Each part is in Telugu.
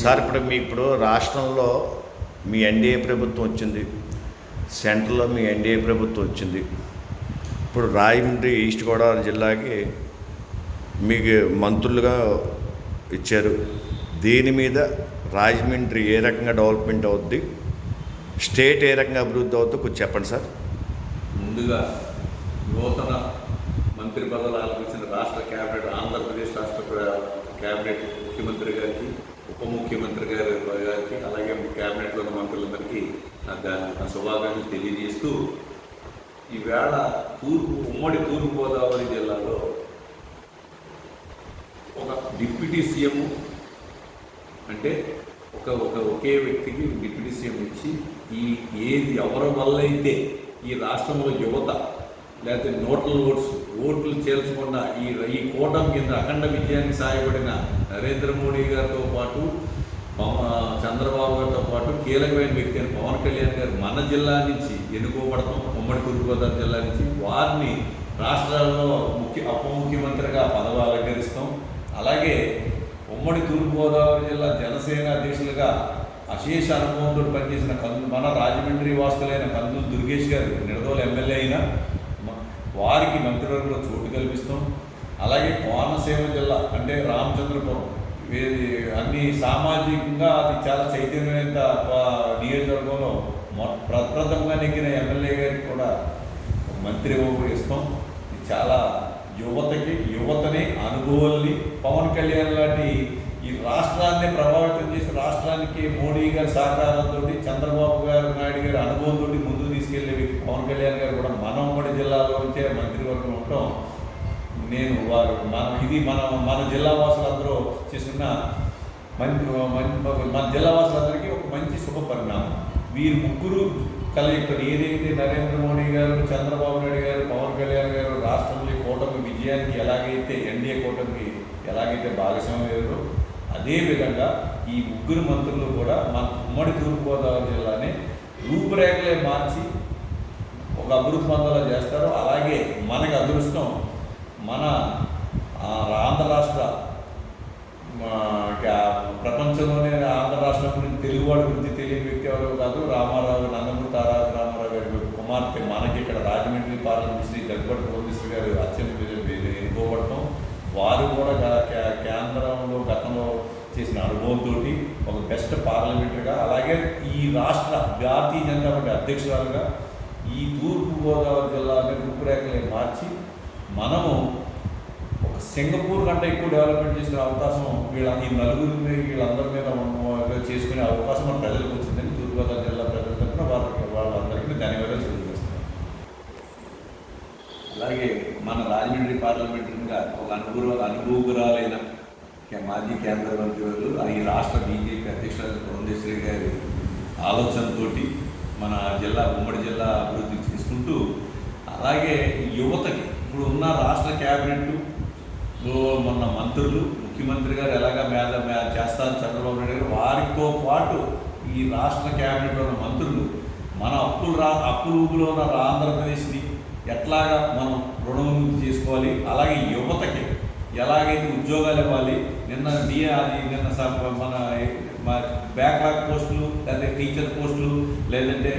సార్ ఇప్పుడు మీ ఇప్పుడు రాష్ట్రంలో మీ ఎన్డీఏ ప్రభుత్వం వచ్చింది. సెంట్రల్లో మీ ఎన్డీఏ ప్రభుత్వం వచ్చింది. ఇప్పుడు రాయమండ్రి ఈస్ట్ గోదావరి జిల్లాకి మీకు మంత్రులుగా ఇచ్చారు. దీని మీద రాజమండ్రి ఏ రకంగా డెవలప్మెంట్ అవుద్ది? స్టేట్ ఏ రకంగా అభివృద్ధి అవుతుందో కొంచెం చెప్పండి సార్. ముందుగా నూతన మంత్రి పదవులు ఆలోచించిన రాష్ట్ర క్యాబినెట్ ఆంధ్రప్రదేశ్ రాష్ట్ర క్యాబినెట్ ముఖ్యమంత్రి ఉప ముఖ్యమంత్రి గారి గారికి అలాగే క్యాబినెట్లో ఉన్న మంత్రులందరికీ నా నా శుభాకాంక్షలు తెలియజేస్తూ ఈవేళ తూర్పు ఉమ్మడి తూర్పుగోదావరి జిల్లాలో ఒక డిప్యూటీ సీఎం అంటే ఒక ఒక ఒకే వ్యక్తికి డిప్యూటీ సీఎం ఇచ్చి ఈ ఏది ఎవరి వల్ల అయితే ఈ రాష్ట్రంలో యువత లేకపోతే నోట్ల ఓట్స్ ఓట్లు చేర్చకుండా ఈ ఈ కూటం కింద అఖండ విజయానికి సాయపడిన నరేంద్ర మోడీ గారితో పాటు చంద్రబాబు గారితో పాటు కీలకమైన వ్యక్తి అయిన పవన్ కళ్యాణ్ గారు మన జిల్లా నుంచి ఎన్నుకోబడతాం. ఉమ్మడి తూర్పుగోదావరి జిల్లా నుంచి వారిని రాష్ట్రాల్లో ముఖ్య ఉప ముఖ్యమంత్రిగా పదవి అలంకరిస్తాం. అలాగే ఉమ్మడి తూర్పుగోదావరి జిల్లా జనసేన అధ్యక్షులుగా అశేష అనుభవంతో పనిచేసిన కందు మన రాజమండ్రి వాస్తులైన కందులు దుర్గేష్ గారు నిడదోలు ఎమ్మెల్యే అయిన వారికి మంత్రివర్గంలో చోటు కల్పిస్తాం. అలాగే కోనసీమ జిల్లా అంటే రామచంద్రపురం. ఇది అన్ని సామాజికంగా అది చాలా చైతన్యమైన నియోజకవర్గంలో మొ- ప్రప్రథమంగా నెగ్గిన ఎమ్మెల్యే గారికి కూడా మంత్రి ఇస్తాం. ఇది చాలా యువతకి యువతని అనుభవాల్ని పవన్ కళ్యాణ్ లాంటి ఈ రాష్ట్రాన్ని ప్రభావితం చేసి రాష్ట్రానికి మోడీ గారి సహకారంతో చంద్రబాబు గారు నాయుడు గారి అనుభవంతో ముందుకు తీసుకెళ్ళే వ్యక్తి పవన్ కళ్యాణ్ గారు కూడా మనం ఉమ్మడి మంత్రివర్గం ఉండటం నేను వారు మన ఇది మన మన జిల్లా వాసులందరూ చేస్తున్న మంత్రి మన జిల్లా వాసులందరికీ ఒక మంచి శుభ పరిణామం. వీరు ముగ్గురు కలయికలు ఏదైతే నరేంద్ర మోడీ గారు చంద్రబాబు నాయుడు గారు పవన్ కళ్యాణ్ గారు రాష్ట్రంలో కూటమి విజయానికి ఎలాగైతే ఎన్డీఏ కూటమికి ఎలాగైతే భాగస్వామ్యం అదేవిధంగా ఈ ముగ్గురు మంత్రులు కూడా మన ఉమ్మడి తూర్పుగోదావరి జిల్లాని రూపురేఖలే మార్చి ఒక అభివృద్ధి పొందేలా చేస్తారు అలాగే మనకి అదృష్టం మన ఆంధ్ర రాష్ట్ర ప్రపంచంలోనే ఆంధ్ర రాష్ట్రం గురించి తెలుగువాడి గురించి తెలియని వ్యక్తి ఎవరు కాదు రామారావు నందమూరి తారక రామారావు గారి కుమార్తె మనకి ఇక్కడ రాజమండ్రి పార్లమెంట్ శ్రీ దగ్గర పోలీసు గారు అత్యంత ఎన్నుకోబడటం వారు కూడా కేంద్రంలో గతంలో చేసిన అనుభవంతో ఒక బెస్ట్ పార్లమెంటరీగా అలాగే ఈ రాష్ట్ర జాతీయ జనతా పార్టీ అధ్యక్షురాలుగా ఈ తూర్పుగోదావరి జిల్లాని రూపురేఖలే మార్చి మనము ఒక సింగపూర్ కంటే ఎక్కువ డెవలప్మెంట్ చేసిన అవకాశం వీళ్ళ ఈ నలుగురి మీద వీళ్ళందరి మీద చేసుకునే అవకాశం మన ప్రజలకు వచ్చిందని తూర్పుగోదావరి జిల్లా ప్రజల తరఫున వాళ్ళకి వాళ్ళందరికీ ధన్యవాదాలు తెలియజేస్తున్నాను. అలాగే మన రాజమండ్రి పార్లమెంటరీగా ఒక అనుభవ అనుభవకురాలైన మాజీ కేంద్ర మంత్రివర్యులు ఈ రాష్ట్ర బీజేపీ అధ్యక్షురాలు పురంధేశ్వరి గారి ఆలోచనతోటి మన జిల్లా ఉమ్మడి జిల్లా అభివృద్ధి చేసుకుంటూ అలాగే యువతకి ఇప్పుడు ఉన్న రాష్ట్ర క్యాబినెట్ మొన్న మంత్రులు ముఖ్యమంత్రి గారు ఎలాగ మేధ మే చేస్తారు చంద్రబాబు నాయుడు గారు వారితో పాటు ఈ రాష్ట్ర క్యాబినెట్లో ఉన్న మంత్రులు మన అప్పులు రా అప్పు రూపులో ఉన్న ఆంధ్రప్రదేశ్ని ఎట్లాగా మనం రుణముక్తి చేసుకోవాలి అలాగే యువతకి ఎలాగైతే ఉద్యోగాలు ఇవ్వాలి నిన్న డి అది నిన్న మన బ్యాక్లాగ్ పోస్టులు లేదంటే టీచర్ పోస్టులు లేదంటే.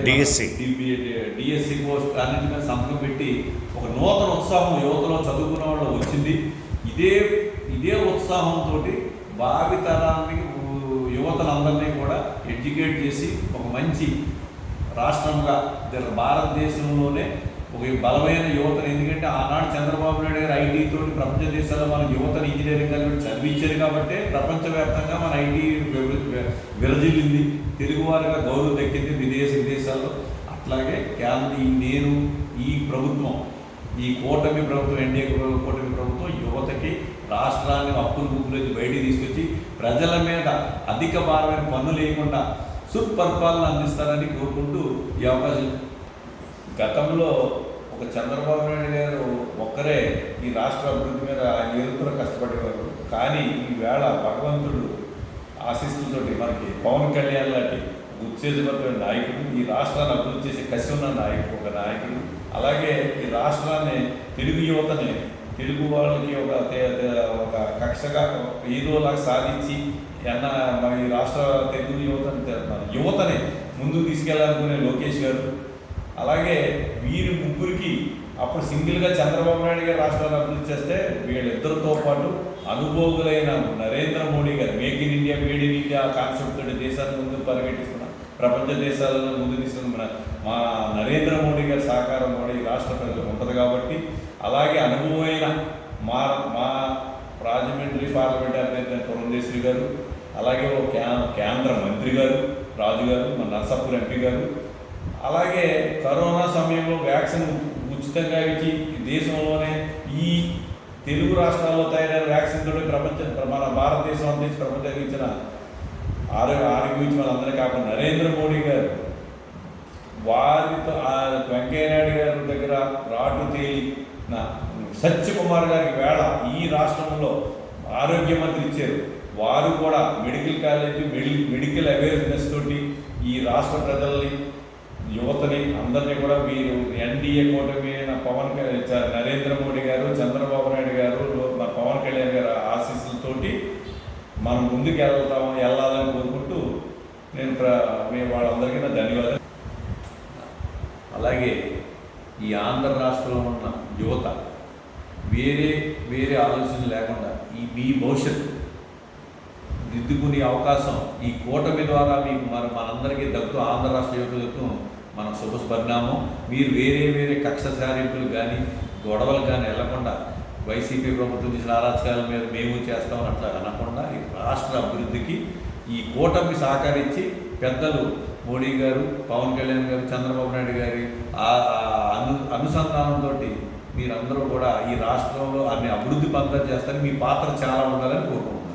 డిఎస్సి పోస్ట్ అన్నింటి మీద సంతకం పెట్టి ఒక నూతన ఉత్సాహం యువతలో చదువుకున్న వాళ్ళు వచ్చింది ఇదే ఇదే ఉత్సాహంతో భావి తరాన్ని ఊ- యువతలందరినీ కూడా ఎడ్యుకేట్ చేసి ఒక మంచి రాష్ట్రంగా భారతదేశంలోనే ఒక బలమైన యువతను ఎందుకంటే ఆనాడు చంద్రబాబు నాయుడు గారు ఐటీ తోటి ప్రపంచ దేశాల్లో మన యువతను ఇంజనీరింగ్ కలిపి చదివించారు కాబట్టి ప్రపంచవ్యాప్తంగా మన ఐటీ విరజిల్లింది. తెలుగువారిగా గౌరవం దక్కింది విదేశ విదేశాల్లో అట్లాగే కేంద్ర ఈ నేను ఈ ప్రభుత్వం ఈ కూటమి ప్రభుత్వం ఎన్డీఏ కూటమి ప్రభుత్వం యువతకి రాష్ట్రాన్ని అప్పులు గుప్పులోకి బయటికి తీసుకొచ్చి ప్రజల మీద అధిక భారమైన పన్ను లేకుండా సుపరిపాలన అందిస్తారని కోరుకుంటూ ఈ అవకాశం. గతంలో ఒక చంద్రబాబు నాయుడు గారు ఒక్కరే ఈ రాష్ట్ర అభివృద్ధి మీద నిరంతరం కష్టపడేవారు. కానీ ఈవేళ భగవంతుడు ఆశీస్సులతోటి మనకి పవన్ కళ్యాణ్ లాంటి ఉత్తేజపరమైన నాయకుడు ఈ రాష్ట్రాన్ని అభివృద్ధి చేసే కసి ఉన్న నాయకుడు ఒక నాయకుడు. అలాగే ఈ రాష్ట్రాన్ని తెలుగు యువతని తెలుగు వాళ్ళకి ఒక ఒక కక్షగా ఏదోలాగా సాధించి అన్న మన ఈ రాష్ట్ర తెలుగు యువతని యువతని ముందుకు తీసుకెళ్ళాలనుకునే లోకేష్ గారు అలాగే వీరి ముగ్గురికి అప్పుడు సింగిల్గా చంద్రబాబు నాయుడు గారు రాష్ట్రాలు అభివృద్ధి చేస్తే వీళ్ళిద్దరితో పాటు అనుభోగులైన నరేంద్ర మోడీ గారు make in India made in India concept తోటి దేశాన్ని ముందుకు పరిగెట్టిస్తున్న ప్రపంచ దేశాలను ముందు తీసుకున్న మన మా నరేంద్ర మోడీ గారి సహకారం కూడా ఈ రాష్ట్ర ప్రజలకు ఉంటుంది కాబట్టి అలాగే అనుభవమైన మా మా రాజమండ్రి పార్లమెంట్ అభ్యర్థి పురంధేశ్వరి గారు అలాగే ఓ కేంద్ర మంత్రి గారు రాజు గారు మన నర్సాపూర్ ఎంపీ గారు అలాగే కరోనా సమయంలో వ్యాక్సిన్ ఉచితంగా ఇచ్చి ఈ దేశంలోనే ఈ తెలుగు రాష్ట్రాల్లో తయారైన వ్యాక్సిన్ తోటి ప్రపంచ మన భారతదేశం అందించి ప్రపంచానికి ఇచ్చిన ఆరోగ్య ఆరోగ్యం ఇచ్చి మనందరికీ కాకుండా నరేంద్ర మోడీ గారు వారితో వెంకయ్యనాయుడు గారి దగ్గర రాటు తేలి సత్యకుమార్ గారికి వేళ ఈ రాష్ట్రంలో ఆరోగ్య మంత్రి ఇచ్చారు. వారు కూడా మెడికల్ కాలేజీ మెడి మెడికల్ అవేర్నెస్ తోటి ఈ రాష్ట్ర ప్రజల్ని యువతని అందరినీ కూడా మీరు ఎన్డీఏ కూటమి పవన్ కళ్యాణ్ చ- నరేంద్ర మోడీ గారు చంద్రబాబు నాయుడు గారు లో- పవన్ కళ్యాణ్ గారి ఆశీస్సులతోటి మనం ముందుకు వెళ్తాం వెళ్ళాలని కోరుకుంటూ నేను ప్ర మేము వాళ్ళందరికీ నా ధన్యవాదాలు. అలాగే ఈ ఆంధ్ర రాష్ట్రంలో ఉన్న యువత వేరే వేరే ఆలోచన లేకుండా ఈ మీ భవిష్యత్తు దిద్దుకునే అవకాశం ఈ కూటమి ద్వారా మీకు మన మనందరికీ దక్కు ఆంధ్ర రాష్ట్ర యువతకు మన శుభస్పరిణామం. మీరు వేరే వేరే కక్ష సారింపులు కానీ గొడవలు కానీ వెళ్ళకుండా వైసీపీ ప్రభుత్వం చేసిన అరాచకాల మీద మేము చేస్తాం అట్లా అనకుండా ఈ రాష్ట్ర అభివృద్ధికి ఈ కూటమి సహకరించి పెద్దలు మోడీ గారు పవన్ కళ్యాణ్ గారు చంద్రబాబు నాయుడు గారి ఆ అను అనుసంధానంతో మీరందరూ కూడా ఈ రాష్ట్రంలో అన్ని అభివృద్ధి పనులు చేస్తారు మీ పాత్ర చాలా ఉండాలని కోరుకుంటున్నాను.